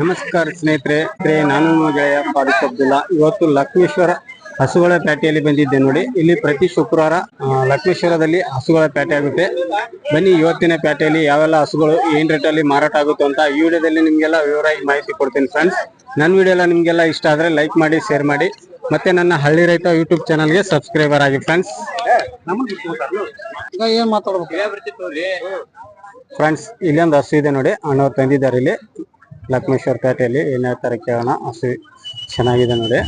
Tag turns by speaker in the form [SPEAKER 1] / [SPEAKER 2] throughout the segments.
[SPEAKER 1] ನಮಸ್ಕಾರ ಸ್ನೇಹಿತರೆ. ನಾನು ಗೆಳೆಯ ಫಾರೂಕ್ ಅಬ್ದುಲ್ಲಾ. ಇವತ್ತು ಲಕ್ಷ್ಮೇಶ್ವರ ಹಸುಗಳ ಪೇಟೆಯಲ್ಲಿ ಬಂದಿದ್ದೆ ನೋಡಿ. ಇಲ್ಲಿ ಪ್ರತಿ ಶುಕ್ರವಾರ ಲಕ್ಷ್ಮೇಶ್ವರದಲ್ಲಿ ಹಸುಗಳ ಪೇಟೆ ಆಗುತ್ತೆ. ಬನ್ನಿ, ಇವತ್ತಿನ ಪೇಟೆಯಲ್ಲಿ ಯಾವೆಲ್ಲ ಹಸುಗಳು, ಏನ್ ರೇಟ್ ಅಲ್ಲಿ ಮಾರಾಟ ಆಗುತ್ತೆ ಅಂತ ಈ ವಿಡಿಯೋದಲ್ಲಿ ನಿಮ್ಗೆಲ್ಲ ವಿವರವಾಗಿ ಮಾಹಿತಿ ಕೊಡ್ತೀನಿ ಫ್ರೆಂಡ್ಸ್ ನನ್ನ ವಿಡಿಯೋ ಎಲ್ಲ ನಿಮ್ಗೆಲ್ಲ ಇಷ್ಟ ಆದ್ರೆ ಲೈಕ್ ಮಾಡಿ ಶೇರ್ ಮಾಡಿ. ಮತ್ತೆ ನನ್ನ ಹಳ್ಳಿ ರೈತ ಯೂಟ್ಯೂಬ್ ಚಾನಲ್ಗೆ ಸಬ್ಸ್ಕ್ರೈಬರ್ ಆಗಿ ಫ್ರೆಂಡ್ಸ್
[SPEAKER 2] ಏನ್ ಮಾತಾಡ್ಬೇಕು?
[SPEAKER 1] ಫ್ರೆಂಡ್ಸ್ ಇಲ್ಲೊಂದು ಹಸು ಇದೆ ನೋಡಿ. ಅಣ್ಣವ್ರು ತಂದಿದ್ದಾರೆ ಇಲ್ಲಿ. ಲಕ್ಷ್ಮೇಶ್ವರ ಪೇಟೆಯಲ್ಲಿ ಏನ್ ಹೇಳ್ತಾರೆ ಕೇಳೋಣ ಹಸು ಚೆನ್ನಾಗಿದೆ ನೋಡಿ.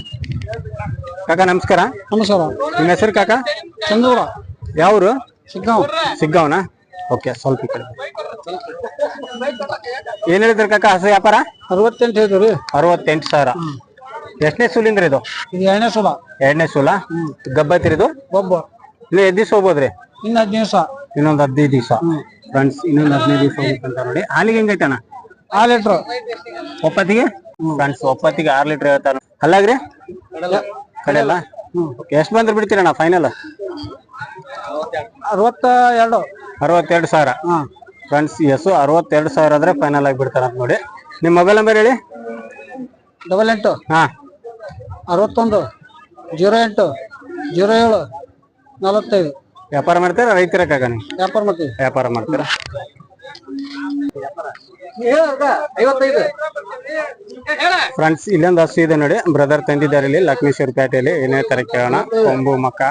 [SPEAKER 1] ಕಾಕ ನಮಸ್ಕಾರ.
[SPEAKER 2] ನಮಸ್ಕಾರ.
[SPEAKER 1] ನಿಮ್ಮ ಹೆಸರು ಕಾಕ?
[SPEAKER 2] ಚಂದೂರ
[SPEAKER 1] ಯಾವ್ರು?
[SPEAKER 2] ಸಿಗ್ಗಾಂವ್.
[SPEAKER 1] ಸಿಗ್ಗಾವನ? ಓಕೆ ಸ್ವಲ್ಪ ಈ ಕಡೆ. ಏನ್ ಹೇಳಿದ್ರಿ ಕಾಕ ಹಸು ವ್ಯಾಪಾರ?
[SPEAKER 2] ಅರವತ್ತೆಂಟು ಹೇಳಿದ್ರಿ.
[SPEAKER 1] ಅರವತ್ತೆಂಟು ಸಾವಿರ. ಎಷ್ಟನೇ ಸೂಲಿಂದ್ರಿ ಇದು?
[SPEAKER 2] ಇದು ಎರಡನೇ ಸೂಲ.
[SPEAKER 1] ಎರಡನೇ ಸೂಲ? ಗಬ್ಬೈತಿರಿ ಇದು?
[SPEAKER 2] ಒಬ್ಬ
[SPEAKER 1] ಇನ್ನು ಎದ್ದು ದಿವಸ ಹೋಗ್ಬೋದ್ರಿ?
[SPEAKER 2] ಇನ್ನು ಹದಿನೈದು ದಿವಸ.
[SPEAKER 1] ಇನ್ನೊಂದು ಹದಿನೈದು ದಿವಸ. ಫ್ರೆಂಡ್ಸ್ ಇನ್ನೊಂದು ಹದಿನೈದು ದಿವಸ ಹೋಗ್ಬೇಕಂತ ನೋಡಿ. ಹಾಲಿಗೆ ಹೆಂಗೈತಣ್ಣ?
[SPEAKER 2] ಆ ಲೀಟ್ರ್?
[SPEAKER 1] ಒಪ್ಪತ್ತಿಗೆ? ಫ್ರೆಂಡ್ಸ್ ಒಪ್ಪತ್ತಿಗೆ ಆರ್ ಲೀಟರ್ ಹೇಳ್ತಾರ ಅಲ್ಲಾಗ್ರಿ ಕಡೆಯಲ್ಲ? ಎಷ್ಟು ಬಂದ್ರೆ ಬಿಡ್ತೀರಣ್ಣ ಫೈನಲ್
[SPEAKER 2] ಅರವತ್ತ ಎರಡು
[SPEAKER 1] ಅರವತ್ತೆರಡು ಸಾವಿರ. ಫ್ರೆಂಡ್ಸ್ ಎಸ್ ಅರವತ್ತೆರಡು ಸಾವಿರ ಆದ್ರೆ ಫೈನಲ್ ಆಗಿ ಬಿಡ್ತಾರ ಅಂತ ನೋಡಿ. ನಿಮ್ ಮೊಬೈಲ್ ನಂಬರ್ ಹೇಳಿ?
[SPEAKER 2] ಡಬಲ್ ಎಂಟು.
[SPEAKER 1] ಹಾ.
[SPEAKER 2] ಅರವತ್ತೊಂದು. ಜೀರೋ ಎಂಟು. ಜೀರೋ ಏಳು. ನಲವತ್ತೈದು.
[SPEAKER 1] ವ್ಯಾಪಾರ ಮಾಡ್ತೀರಾ? ರೈತರ ಕಾಕ ನೀವು
[SPEAKER 2] ವ್ಯಾಪಾರ ಮಾಡ್ತೀವಿ.
[SPEAKER 1] ವ್ಯಾಪಾರ ಮಾಡ್ತೀರಾ? ಫ್ರೆಂಡ್ಸ್ ಇಲ್ಲೊಂದು ಹಸು ಇದೆ ನೋಡಿ. ಬ್ರದರ್ ತಂದಿದ್ದಾರೆ ಇಲ್ಲಿ ಲಕ್ಷ್ಮೇಶ್ವರ ಪೇಟೆಯಲ್ಲಿ. ಏನೇ ತರ ಕೇಳೋಣ. ಕೊಂಬು ಮಕ್ಕ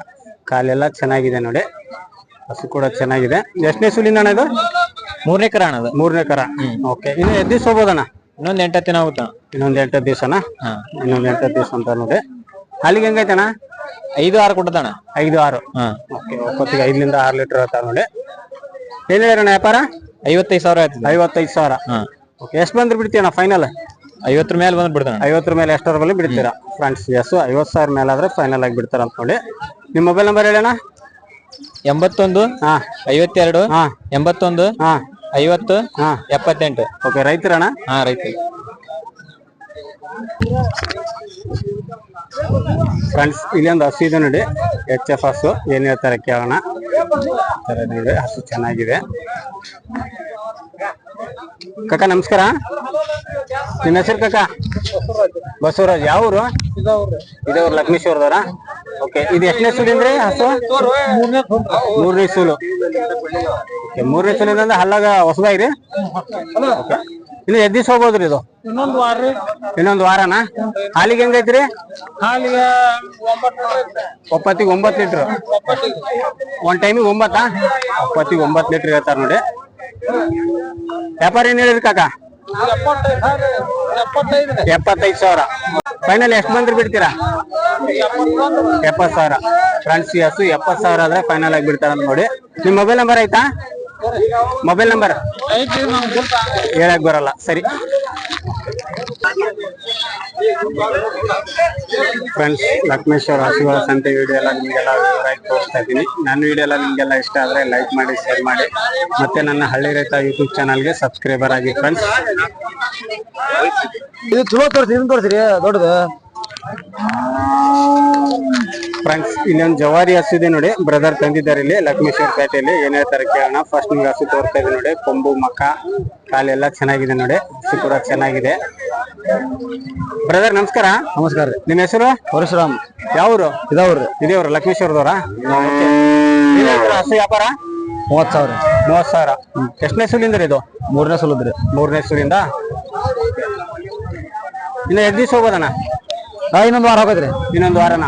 [SPEAKER 1] ಕಾಲೆಲ್ಲ ಚೆನ್ನಾಗಿದೆ ನೋಡಿ. ಹಸು ಕೂಡ ಚೆನ್ನಾಗಿದೆ. ಎಷ್ಟನೇ ಸುಲಿನ ಅಣ್ಣ ಇದು?
[SPEAKER 3] ಮೂರನೇ ಕರ ಅಣ್ಣ
[SPEAKER 1] ಮೂರನೇ ಕರ. ಓಕೆ. ಇನ್ನು ಎದ್ದು ದಿವಸ ಹೋಗ್ಬೋದಣ್ಣ
[SPEAKER 3] ಇನ್ನೊಂದ್ ಎಂಟ ದಿನ ಆಗುತ್ತ
[SPEAKER 1] ಇನ್ನೊಂದ್ ಎಂಟ ದಿವಸನ? ಇನ್ನೊಂದ್ ಎಂಟು ದಿವಸ ಅಂತ ನೋಡಿ. ಅಲ್ಲಿಗೆ ಹೆಂಗೈತಣ್ಣ?
[SPEAKER 3] ಐದು ಆರು ಕೊಟ್ಟದಣ್ಣ.
[SPEAKER 1] ಐದು ಆರು.
[SPEAKER 3] ಹಾ.
[SPEAKER 1] ಓಕೆ. ಒಪ್ಪತ್ತಿಗೆ ಐದರಿಂದ ಆರು ಲೀಟರ್ ಹೇಳ್ತಾರೆ ನೋಡಿ. ಏನ್ ಹೇಳಣ್ಣ ವ್ಯಾಪಾರ?
[SPEAKER 3] ಐವತ್ತೈದು ಸಾವಿರ ಆಯ್ತು
[SPEAKER 1] ಐವತ್ತೈದು ಸಾವಿರ.
[SPEAKER 3] ಹಾ.
[SPEAKER 1] ಓಕೆ ಎಷ್ಟು ಬಂದ್ರೆ ಬಿಡ್ತೀಯಣ್ಣ ಫೈನಲ್
[SPEAKER 3] ಐವತ್ತರ ಮೇಲೆ ಬಂದು ಬಿಡ್ತಾನೆ
[SPEAKER 1] ಐವತ್ತರ ಮೇಲೆ ಎಷ್ಟರ ಮೇಲೆ ಬಿಡ್ತೀರಾ? ಫ್ರೆಂಡ್ಸ್ ಎಸ್ ಐವತ್ತು ಸಾವಿರ ಮೇಲೆ ಆದ್ರೆ ಫೈನಲ್ ಆಗಿ ಬಿಡ್ತಾರ ಅಂತ ನೋಡಿ ನಿಮ್ಮ ಮೊಬೈಲ್ ನಂಬರ್ ಹೇಳಣ್ಣ?
[SPEAKER 3] ಎಂಬತ್ತೊಂದು
[SPEAKER 1] ಹಾ.
[SPEAKER 3] ಐವತ್ತೆರಡು
[SPEAKER 1] ಹಾ.
[SPEAKER 3] ಎಂಬತ್ತೊಂದು
[SPEAKER 1] ಹಾ.
[SPEAKER 3] ಐವತ್ತು
[SPEAKER 1] ಹಾ.
[SPEAKER 3] ಎಪ್ಪತ್ತೆಂಟು.
[SPEAKER 1] ಓಕೆ ರೈತರಣ್ಣ?
[SPEAKER 3] ಹಾ ರೈತ
[SPEAKER 1] ಫ್ರೆಂಡ್ಸ್ ಇಲ್ಲೊಂದು ಹಸು ಇದೆ ನೋಡಿ ಎಚ್ ಎಫ್ ಹಸು ಏನ್ ಹೇಳ್ತಾರೆ ಕೇಳೋಣ. ನೋಡಿ ಹಸು ಚೆನ್ನಾಗಿದೆ. ಕಕ್ಕ ನಮಸ್ಕಾರ. ನಿಮ್ಮ ಹೆಸರು ಕಕ್ಕ ಬಸವರಾಜ್. ಯಾವ ಊರು? ಲಕ್ಷ್ಮೀಶ್ವರದವರ? ಓಕೆ ಇದು ಎಷ್ಟನೇ ಸೂಲಿಂದ್ರಿ ಹಸು? ಮೂರನೇ ಸೂಲು. ಮೂರನೇ ಸೂಲಿಂದ ಹಲ್ಲಾಗ ಹೊಸದಾಗಿದೆ? ಇನ್ನು ಎದ್ದು ಹೋಗೋದ್ರಿ ಇದು?
[SPEAKER 2] ಇನ್ನೊಂದು ವಾರ ರೀ.
[SPEAKER 1] ಇನ್ನೊಂದು ವಾರನ? ಹಾಲಿಗೆ ಹೆಂಗೈತ್ರಿ
[SPEAKER 2] ಹಾಲಿಗೆ ಒಂಬತ್ತು
[SPEAKER 1] ಒಪ್ಪತ್ತಿಗೆ ಒಂಬತ್ತು ಲೀಟ್ರ್. ಒಂದ್ ಟೈಮಿಗೆ ಒಂಬತ್ತಾ? ಒಪ್ಪತ್ತಿಗೆ ಒಂಬತ್ತು ಲೀಟ್ರ್ ಹೇಳ್ತಾರ ನೋಡಿ. ವ್ಯಾಪಾರ ಏನ್ ಹೇಳಿರಿ ಕಾಕ?
[SPEAKER 2] ಎಪ್ಪತ್ತೈದು
[SPEAKER 1] ಸಾವಿರ ಫೈನಲ್ ಎಷ್ಟು ಬಂದ್ರೆ ಬಿಡ್ತೀರಾ? ಎಪ್ಪತ್ತು ಸಾವಿರ. ಫ್ರೆಂಡ್ಸ್ ಹಸು ಎಪ್ಪತ್ತು ಸಾವಿರ ಆದ್ರೆ ಫೈನಲ್ ಆಗಿ ಬಿಡ್ತಾರ ನೋಡಿ. ನಿಮ್ ಮೊಬೈಲ್ ನಂಬರ್ ಆಯ್ತಾ? ಮೊಬೈಲ್ ನಂಬರ್ ಹೇಳಕ್ ಬರಲ್ಲ, ಸರಿ. ಫ್ರೆಂಡ್ಸ್ ಲಕ್ಷ್ಮೇಶ್ವರ ಹಸುಗಳ ಸಂತೆ ವಿಡಿಯೋ ಎಲ್ಲ ನಿಮಗೆಲ್ಲ ವಿವರವಾಗಿ ತೋರಿಸ್ತಾ ಇದ್ದೀನಿ. ನನ್ನ ವಿಡಿಯೋ ಎಲ್ಲ ನಿಮಗೆಲ್ಲ ಇಷ್ಟ ಆದ್ರೆ ಲೈಕ್ ಮಾಡಿ ಶೇರ್ ಮಾಡಿ. ಮತ್ತೆ ನನ್ನ ಹಳ್ಳಿ ರೈತ ಯೂಟ್ಯೂಬ್ ಚಾನಲ್ಗೆ ಸಬ್ಸ್ಕ್ರೈಬರ್ ಆಗಿ ಫ್ರೆಂಡ್ಸ್
[SPEAKER 2] ಇದು ಚಲೋ ತೋರಿಸಿ ಇದನ್ನ ತೋರಿಸ್ರಿ, ದೊಡ್ಡದು.
[SPEAKER 1] ಫ್ರೆಂಡ್ಸ್ ಇಲ್ಲೊಂದು ಜವಾರಿ ಹಸು ಇದೆ ನೋಡಿ. ಬ್ರದರ್ ತಂದಿದ್ದಾರೆ ಇಲ್ಲಿ ಲಕ್ಷ್ಮೇಶ್ವರ ಪೇಟೆಯಲ್ಲಿ. ಏನೇ ಹೇಳ್ತಾರೆ ಕೇಳೋಣ ಫಸ್ಟ್ ನಿಮ್ಗೆ ಹಸು ತೋರ್ತಾ ಇದೆ ನೋಡಿ. ಕೊಂಬು ಮಕ್ಕ ಕಾಲೆಲ್ಲ ಚೆನ್ನಾಗಿದೆ ನೋಡಿ. ಹಸು ಕೂಡ ಚೆನ್ನಾಗಿದೆ. ಬ್ರದರ್ ನಮಸ್ಕಾರ.
[SPEAKER 2] ನಮಸ್ಕಾರ ರೀ.
[SPEAKER 1] ನಿಮ್ಮ ಹೆಸರು?
[SPEAKER 2] ಪರಶುರಾಮ್.
[SPEAKER 1] ಯಾವ್ರು?
[SPEAKER 2] ಇದಾವ್ರಿ
[SPEAKER 1] ಇದೇವ್ರು ಲಕ್ಷ್ಮೇಶ್ವರದವ್ರ? ಹಸು ವ್ಯಾಪಾರ?
[SPEAKER 2] ಮೂವತ್ತು ಸಾವಿರ
[SPEAKER 1] ಮೂವತ್ ಸಾವಿರ. ಎಷ್ಟನೇ ಸುಲಿಂದ ಇದು?
[SPEAKER 2] ಮೂರನೇ ಸುಲಿದ್ರಿ
[SPEAKER 1] ಮೂರನೇ ಸುಲಿಂದ? ಇನ್ನ ಎದ್ದು ದಿವಸ ಹೋಗೋದಣ್ಣ?
[SPEAKER 2] ಹಾ ಇನ್ನೊಂದು ವಾರ ಹೋಗೈತ್ರಿ
[SPEAKER 1] ಇನ್ನೊಂದು ವಾರನ?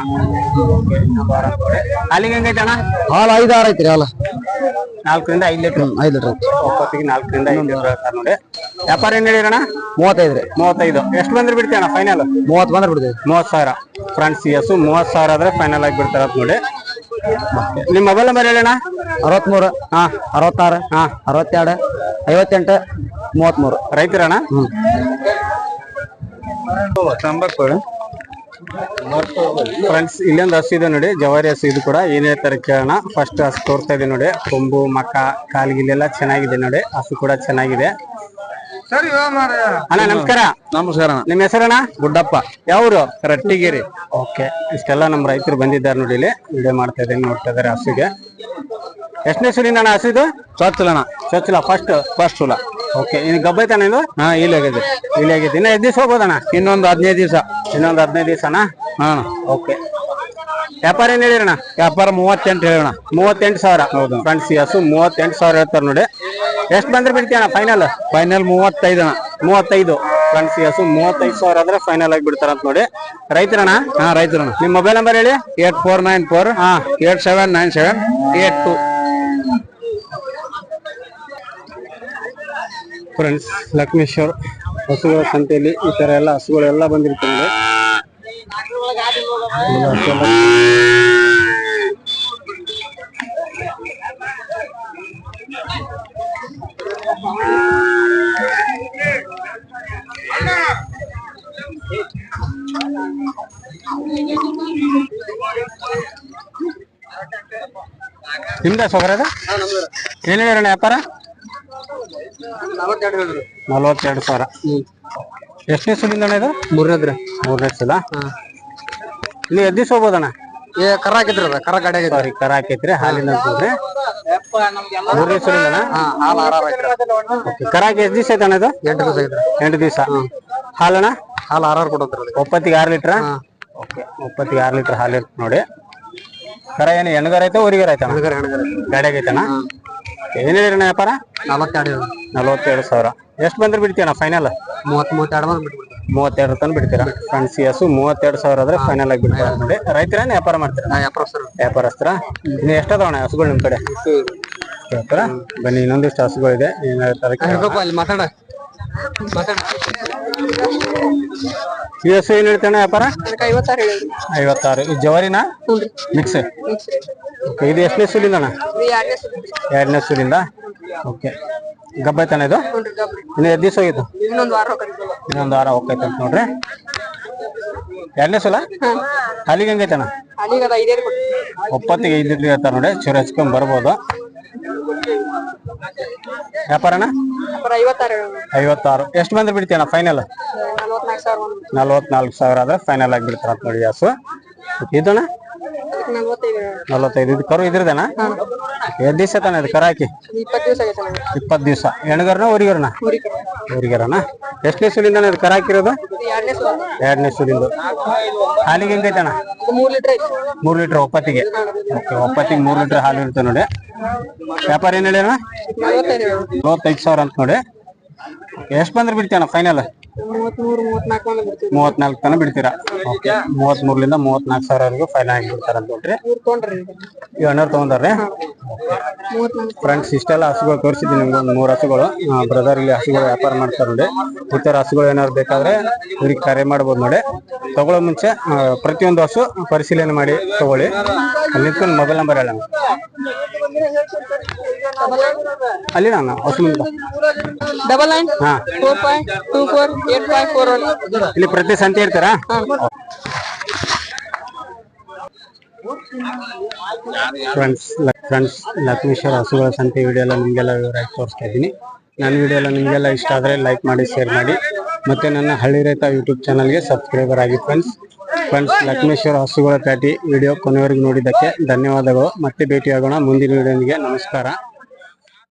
[SPEAKER 1] ಅಲ್ಲಿಗೆ ಹೆಂಗೈತೆ ಅಣ್ಣ?
[SPEAKER 2] ಹಾಲು ಐದು ಆರು ಐತ್ರಿ ಹಾಲು.
[SPEAKER 1] ನಾಲ್ಕರಿಂದ ಐದು ಲೀಟರ್?
[SPEAKER 2] ಐದು ಲೀಟರ್
[SPEAKER 1] ಒಪ್ಪತ್ತಿಗೆ ನಾಲ್ಕರಿಂದ ಐದು ಲೀಟರ್ ನೋಡಿ. ವ್ಯಾಪಾರ ಏನ್ ಹೇಳಿರಣ್ಣ
[SPEAKER 2] ಮೂವತ್ತೈದು ರೀ.
[SPEAKER 1] ಮೂವತ್ತೈದು. ಎಷ್ಟು ಬಂದ್ರೆ ಬಿಡ್ತೀಯಣ್ಣ ಫೈನಲ್
[SPEAKER 2] ಮೂವತ್ತು ಬಂದ್ರೆ ಬಿಡ್ತೀವಿ.
[SPEAKER 1] ಮೂವತ್ತು ಸಾವಿರ. ಫ್ರೆಂಡ್ಸ್ ಎಸ್ ಮೂವತ್ತು ಸಾವಿರ ಆದ್ರೆ ಫೈನಲ್ ಆಗಿ ಬಿಡ್ತಾರ ನೋಡಿ. ನಿಮ್ಮ ಮೊಬೈಲ್ ನಂಬರ್ ಹೇಳಣ್ಣ
[SPEAKER 2] ಅರವತ್ಮೂರು
[SPEAKER 1] ಹಾ.
[SPEAKER 2] ಅರವತ್ತಾರು
[SPEAKER 1] ಹಾ.
[SPEAKER 2] ಅರವತ್ತೆರಡು ಐವತ್ತೆಂಟು ಮೂವತ್ಮೂರು.
[SPEAKER 1] ರೈತರಣ್ಣ? ಫ್ರೆಂಡ್ಸ್ ಇಲ್ಲೊಂದು ಹಸು ಇದೆ ನೋಡಿ ಜವಾರಿ ಹಸು ಇದು ಕೂಡ. ಏನೇ ತರ ಕೇಳೋಣ. ಫಸ್ಟ್ ಹಸು ತೋರ್ತಾ ಇದೆ ನೋಡಿ. ಕೊಂಬು ಮಕ್ಕ ಕಾಲ್ಗಿಲ್ಲೆಲ್ಲ ಚೆನ್ನಾಗಿದೆ ನೋಡಿ. ಹಸು ಕೂಡ ಚೆನ್ನಾಗಿದೆ. ಅಣ್ಣ ನಮಸ್ಕಾರ.
[SPEAKER 2] ನಮಸ್ಕಾರ
[SPEAKER 1] ನಿಮ್ ಹೆಸರಣ್ಣ?
[SPEAKER 2] ಗುಡ್ಡಪ್ಪ.
[SPEAKER 1] ಯಾವ್ರು?
[SPEAKER 2] ರಟ್ಟಿಗಿರಿ.
[SPEAKER 1] ಓಕೆ. ಇಷ್ಟೆಲ್ಲ ನಮ್ಮ ರೈತರು ಬಂದಿದ್ದಾರೆ ನೋಡಿ ಇಲ್ಲಿ. ವಿಡಿಯೋ ಮಾಡ್ತಾ ಇದ್ದೀನಿ ನೋಡ್ತಾ ಇದಾರೆ ಹಸುಗೆ. ಎಷ್ಟನೇ ಸುಲಿಂದ ಅಣ್ಣ ಹಸಿದು? ಇದು
[SPEAKER 2] ಅಣ್ಣ.
[SPEAKER 1] ಚೊಚ್ಚಲ ಫಸ್ಟ್
[SPEAKER 2] ಫಸ್ಟ್ ಸುಲ
[SPEAKER 1] ಓಕೆ ಇದು ಗಬ್ಬೈತಾನ ಇದು?
[SPEAKER 2] ಹಾ ಇಲ್ಲಿ ಆಗೈತೆ
[SPEAKER 1] ಇಲ್ಲಿ ಆಗೈತೆ ಇನ್ನ ಎದ್ದು ದಿವಸ ಹೋಗ್ಬೋದಣ್ಣ?
[SPEAKER 2] ಇನ್ನೊಂದು ಹದಿನೈದು ದಿವಸ.
[SPEAKER 1] ಇನ್ನೊಂದು ಹದಿನೈದು ದಿವಸನ?
[SPEAKER 2] ಹಾ.
[SPEAKER 1] ಓಕೆ. ವ್ಯಾಪಾರ ಏನ್ ಹೇಳಿರಣ್ಣ?
[SPEAKER 2] ವ್ಯಾಪಾರ ಮೂವತ್ತೆಂಟು ಹೇಳೋಣ
[SPEAKER 1] ಮೂವತ್ತೆಂಟು ಸಾವಿರ. ಹೌದು. ಫ್ರೆಂಡ್ಸ್ ಹಸು ಮೂವತ್ತೆಂಟು ಸಾವಿರ ಹೇಳ್ತಾರೆ ನೋಡಿ. ಎಷ್ಟು ಬಂದ್ರೆ ಬಿಡ್ತೀಯಣ್ಣ ಫೈನಲ್
[SPEAKER 2] ಫೈನಲ್ ಮೂವತ್ತೈದು ಅಣ್ಣ.
[SPEAKER 1] ಮೂವತ್ತೈದು. ಫ್ರೆಂಡ್ಸ್ ಹಸು ಮೂವತ್ತೈದು ಸಾವಿರ ಆದ್ರೆ ಫೈನಲ್ ಆಗಿ ಬಿಡ್ತಾರಂತ ನೋಡಿ. ರೈತರಣ್ಣ?
[SPEAKER 2] ಹಾ ರೈತರಣ್ಣ.
[SPEAKER 1] ನಿಮ್ಮ ಮೊಬೈಲ್ ನಂಬರ್ ಹೇಳಿ?
[SPEAKER 2] ಏಟ್ ಫೋರ್ ನೈನ್ ಫೋರ್ ಹಾ. Eight seven nine seven eight two.
[SPEAKER 1] Friends Lakshmeshwar ಹಸುಗಳ ಸಂತೆಯಲ್ಲಿ ಈ ತರ ಎಲ್ಲ ಹಸುಗಳೆಲ್ಲ ಬಂದಿರ್ತವೆ ನಿಮ್ದ ಸೊಗರದ ಏನ್ ಹೇಳಿರಣ್ಣ ವ್ಯಾಪಾರ? ನಲವತ್ತೆರಡು ಸಾವಿರ. ಎಷ್ಟನೇ ಸಲಿಂದ ಅಣ್ಣ ಇದು?
[SPEAKER 2] ಮೂರನೇದ್ರ
[SPEAKER 1] ಮೂರನೇ ಸಲ ನೀವು ಎದ್ದು ದಿವಸ ಹೋಗ್ಬೋದಣ್ಣ?
[SPEAKER 2] ಏ ಕರ ಹಾಕಿದ್ರಿ ಅದ ಕರ ಗಾಡಿ ಆಗೈತೆ
[SPEAKER 1] ಸಾರಿ ಕರ ಹಾಕೈತ್ರಿ ಹಾಲಿನ ಅಂತಂದ್ರೆ ಮೂರನೇ ಸಲಿಂದ
[SPEAKER 2] ಹಾ ಹಾಲು
[SPEAKER 1] ಕರ ಹಾಕಿ ಎಷ್ಟು ದಿವಸ ಐತಣ್ಣ ಇದು?
[SPEAKER 2] ಎಂಟು ದಿವಸ ಐತ್ರಿ
[SPEAKER 1] ಎಂಟು ದಿವಸ. ಹಾಲಣ್ಣ?
[SPEAKER 2] ಹಾಲು ಆರಾರ ಕೊಡೋದ್ರಿ
[SPEAKER 1] ಒಪ್ಪತ್ತಿಗೆ ಆರು ಲೀಟ್ರ? ಓಕೆ ಒಪ್ಪತ್ತಿಗೆ ಆರು ಲೀಟ್ರ್ ಹಾಲು ಇರುತ್ತೆ ನೋಡಿ. ಕರ ಏನು ಎಣ್ಗಾರ ಐತೆ ಊರಿಗಾರ ಐತಣ್ಣ
[SPEAKER 2] ಗಾಡಿ ಹಣಗರ
[SPEAKER 1] ಗಾಡಿಯಾಗ ಐತಣ್ಣ ಏನ್ ಹೇಳಿರಣ್ಣ ವ್ಯಾಪಾರ?
[SPEAKER 2] ನಲವತ್ತೆರಡು.
[SPEAKER 1] ನಲವತ್ತೆರಡು ಸಾವಿರ. ಎಷ್ಟು ಬಂದ್ರೆ ಬಿಡ್ತೀಯಣ್ಣ ಫೈನಲ್
[SPEAKER 2] ಮೂವತ್ತ್ ಮೂವತ್ತೆರಡು
[SPEAKER 1] ತನಕ ಬಿಡ್ತೀರಾ? ಫ್ರೆಂಡ್ಸ್ ಹಸು ಮೂವತ್ತೆರಡು ಸಾವಿರ ಆದ್ರೆ ಫೈನಲ್ ಆಗಿ ಬಿಡ್ತಾರೆ? ನೋಡಿ ರೈತರೇನು ವ್ಯಾಪಾರ ಮಾಡ್ತೀರಾ?
[SPEAKER 2] ನಾ ವ್ಯಾಪಾರ
[SPEAKER 1] ವ್ಯಾಪಾರಸ್ತ್ರ ಇನ್ನು ಎಷ್ಟದವಣ ಹಸುಗಳು ನಿಮ್ ಕಡೆ? ವ್ಯಾಪಾರ? ಬನ್ನಿ ಇನ್ನೊಂದಿಷ್ಟು ಹಸುಗಳಿದೆ. ಏನ್ ಹೇಳ್ತಾರೆ.
[SPEAKER 2] ಅಲ್ಲಿ ಮಾತಾಡ. ಮಾತಾಡ.
[SPEAKER 1] ಈ ಹಸು ಏನ್ ಹೇಳ್ತಾನೆ ವ್ಯಾಪಾರ?
[SPEAKER 4] ಐವತ್ತಾರು ಹೇಳಿದ್ರಿ.
[SPEAKER 1] ಐವತ್ತಾರು. ಈ ಜವರಿನ? ಮಿಕ್ಸ್ ಓಕೆ ಇದು ಎಷ್ಟನೇ ಸುಲಿಂದ
[SPEAKER 4] ಎರಡನೇ
[SPEAKER 1] ಸುಲಿಂದ. ಓಕೆ ಗಬ್ಬ ಇದು? ಇನ್ನು ಎರಡು ದಿವಸ ಹೋಗಿತ್ತು
[SPEAKER 4] ಇನ್ನೊಂದು ವಾರ
[SPEAKER 1] ಹೋಗೈತೆ ಅಂತ ನೋಡ್ರಿ. ಎರಡನೇ ಸಲ? ಅಲ್ಲಿಗೆ ಹೆಂಗೈತಣ್ಣ ಒಪ್ಪತ್ತಿಗೆ ಐದು ಇರ್ತಾರ ನೋಡಿ ಚೂರು ಹಚ್ಕೊಂಡ್ ಬರ್ಬೋದು.
[SPEAKER 4] ವ್ಯಾಪಾರಣ ಐವತ್ತಾರು
[SPEAKER 1] ಎಷ್ಟು ಬಂದ್ರೆ ಬಿಡ್ತೀಯಣ್ಣ ಫೈನಲ್
[SPEAKER 4] ನಲ್ವತ್ನಾಲ್ಕು ಸಾವಿರ
[SPEAKER 1] ಆದ್ರೆ ಫೈನಲ್ ಆಗಿ ಬಿಡ್ತಾರ ನೋಡಿ ಯಾಸು ಇದಣ್ಣ
[SPEAKER 4] ನಲ್ವತ್ತೈದು.
[SPEAKER 1] ಇದು ಕರು ಇದ್ರದೇನಾ? ಎಷ್ಟು ದಿವಸ ತಾನೆ ಇದು ಕರ ಹಾಕಿ?
[SPEAKER 4] ಇಪ್ಪತ್ತು ದಿವಸ ಆಗೈತೆ
[SPEAKER 1] ಊರಿಗರನ? ಊರಿಗರ್ನ.
[SPEAKER 4] ಊರಿಗೆ
[SPEAKER 1] ಊರಿಗರನ? ಎಷ್ಟನೇ ಸುಲಿಂದ ಇದು ಕರ ಹಾಕಿರೋದು?
[SPEAKER 4] ಎರಡನೇ
[SPEAKER 1] ಸುಲಿಂದು. ಹಾಲಿಗೆ
[SPEAKER 4] ಹೆಂಗೈತಣ ಮೂರು ಲೀಟರ್
[SPEAKER 1] ಒಪ್ಪತ್ತಿಗೆ. ಓಕೆ ಒಪ್ಪತ್ತಿಗೆ ಮೂರು ಲೀಟರ್ ಹಾಲು ಇರುತ್ತೆ ನೋಡಿ. ವ್ಯಾಪಾರ ಏನು ಹೇಳಿ ಅಣ್ಣ
[SPEAKER 4] ನಲ್ವತ್ತೈದು ಹೇಳಿ.
[SPEAKER 1] ನಲವತ್ತೈದು ಸಾವಿರ ಅಂತ ನೋಡಿ. ಎಷ್ಟು ಬಂದ್ರೆ ಬಿಡ್ತೀನ ಫೈನಲ್
[SPEAKER 4] ಮೂವತ್ನಾಲ್ಕು
[SPEAKER 1] ತನ ಬಿಡ್ತೀರಾ? ಓಕೆ ಮೂವತ್ಮೂರಲಿಂದ ಮೂವತ್ನಾಲ್ಕು ಸಾವಿರವರೆಗೂ ಫೈನಲ್ ಆಗಿ ಬಿಡ್ತಾರ ಅಂತ ನೋಡ್ರಿ
[SPEAKER 4] ಮೂರು ತೊಗೊಂಡ್ರಿ
[SPEAKER 1] ಫ್ರೆಂಡ್ಸ್ ಇಷ್ಟೆಲ್ಲ ಹಸುಗಳು ತೋರಿಸಿದ್ದೀನಿ ನಿಮ್ಗೆ. ಒಂದು ಮೂರು ಹಸುಗಳು. ಬ್ರದರ್ ಇಲ್ಲಿ ಹಸುಗಳು ವ್ಯಾಪಾರ ಮಾಡ್ತಾರೆ ನೋಡಿ. ಉತ್ತರ ಥರ ಹಸುಗಳು ಏನಾದ್ರು ಬೇಕಾದ್ರೆ ಇವ್ರಿಗೆ ಕರೆ ಮಾಡ್ಬೋದು ನೋಡಿ. ತಗೊಳ್ಳೋ ಮುಂಚೆ ಪ್ರತಿಯೊಂದು ಹಸು ಪರಿಶೀಲನೆ ಮಾಡಿ ತಗೊಳ್ಳಿ. ಅಲ್ಲಿ ನಿಂತ್ಕೊಂಡು ಮೊಬೈಲ್ ನಂಬರ್ ಹೇಳ ಅಲ್ಲಿ ನಾನು ಹಸು
[SPEAKER 4] ಡಬಲ್ ನೈನ್
[SPEAKER 1] ಹಾ.
[SPEAKER 4] Four five two four eight five four
[SPEAKER 1] ಇಲ್ಲಿ ಪ್ರತಿ ಸಂತೆ ಇರ್ತಾರಾ ಫ್ರೆಂಡ್ಸ್ ಫ್ರೆಂಡ್ಸ್ ಲಕ್ಷ್ಮೀಶ್ವರ ಹಸುಗಳ ಸಂತೆ ವಿಡಿಯೋ ಎಲ್ಲ ನಿಮಗೆಲ್ಲ ವಿವರವಾಗಿ ತೋರಿಸ್ತಾ ಇದ್ದೀನಿ. ನನ್ನ ವಿಡಿಯೋ ಎಲ್ಲ ನಿಮಗೆಲ್ಲ ಇಷ್ಟ ಆದರೆ ಲೈಕ್ ಮಾಡಿ ಶೇರ್ ಮಾಡಿ. ಮತ್ತು ನನ್ನ ಹಳ್ಳಿ ರೈತ ಯೂಟ್ಯೂಬ್ ಚಾನಲ್ಗೆ ಸಬ್ಸ್ಕ್ರೈಬರ್ ಆಗಿ ಫ್ರೆಂಡ್ಸ್ ಫ್ರೆಂಡ್ಸ್ ಲಕ್ಷ್ಮೇಶ್ವರ ಹಸುಗಳ ಪ್ಯಾಟಿ ವಿಡಿಯೋ ಕೊನೆವರೆಗೂ ನೋಡಿದ್ದಕ್ಕೆ ಧನ್ಯವಾದಗಳು. ಮತ್ತೆ ಭೇಟಿಯಾಗೋಣ ಮುಂದಿನ ವಿಡಿಯೋನಿಗೆ ನಮಸ್ಕಾರ.